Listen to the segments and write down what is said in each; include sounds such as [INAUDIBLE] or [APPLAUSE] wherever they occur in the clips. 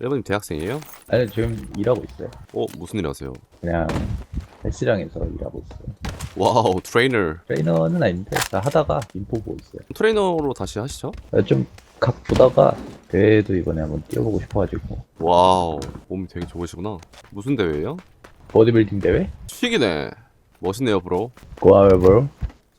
일본님 대학생이에요? 아니 지금 일하고 있어요. 어 무슨 일 하세요? 그냥 헬스장에서 일하고 있어요. 와우 트레이너 트레이너는 아닌데 나 하다가 인포 보고 있어요. 트레이너로 다시 하시죠? 좀 각 보다가 대회도 이번에 한번 뛰어보고 싶어가지고 와우 몸이 되게 좋으시구나 무슨 대회예요? 보디빌딩 대회? 튀기네 멋있네요 브로 고아웨버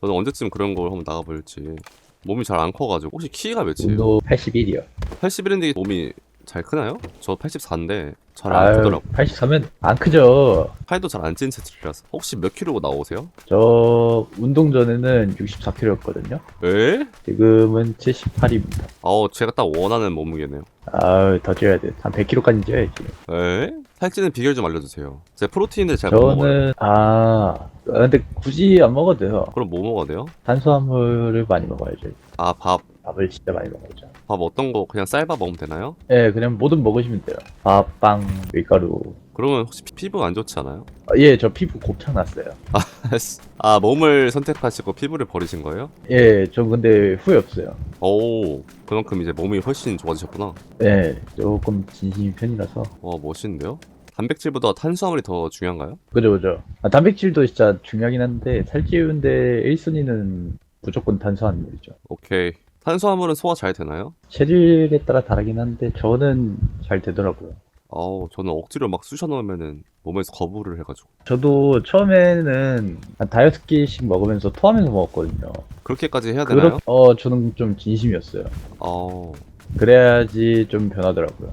저는 언제쯤 그런 걸 한번 나가볼지 몸이 잘 안 커가지고 혹시 키가 몇이에요? 운도 81이요. 81인데 몸이 잘 크나요? 저 84인데 잘안 크더라고 83은 안 크죠. 팔도 잘 안 찐 체질이라서 혹시 몇 킬로 나오세요? 저 운동 전에는 64kg였거든요. 에? 지금은 78입니다. 아우 제가 딱 원하는 몸무게네요 아, 더 쪄야 돼. 한 100kg까지 쪄야지. 에? 살찌는 비결 좀 알려주세요 제 프로테인들 잘못 먹어요 저는 아, 근데 굳이 안 먹어도 돼요. 그럼 뭐 먹어야 돼요? 탄수화물을 많이 먹어야죠. 아 밥밥 밥을 진짜 많이 먹어야죠. 어떤 거 그냥 쌀밥 먹으면 되나요? 예, 그냥 뭐든 먹으시면 돼요. 밥, 빵, 밀가루. 그러면 혹시 피- 피부가 안 좋지 않아요? 아, 예, 저 피부 곱창 났어요. [LAUGHS] 아 몸을 선택하시고 피부를 버리신 거예요? 예, 저 근데 후회 없어요. 오 그만큼 이제 몸이 훨씬 좋아지셨구나 예, 조금 진심인 편이라서. 와 멋있는데요? 단백질보다 탄수화물이 더 중요한가요? 그죠, 그죠. 아, 단백질도 진짜 중요하긴 한데, 살찌우는데 1순위는 무조건 탄수화물이죠. 오케이 탄수화물은 소화 잘 되나요? 체질에 따라 다르긴 한데, 저는 잘 되더라고요. 아우 저는 억지로 막 쑤셔 넣으면은 몸에서 거부를 해가지고 저도 처음에는 한 다여섯 개씩 먹으면서 토하면서 먹었거든요. 그렇게까지 해야 되나요? 그렇, 어, 저는 좀 진심이었어요. 아우 그래야지 좀 변하더라고요.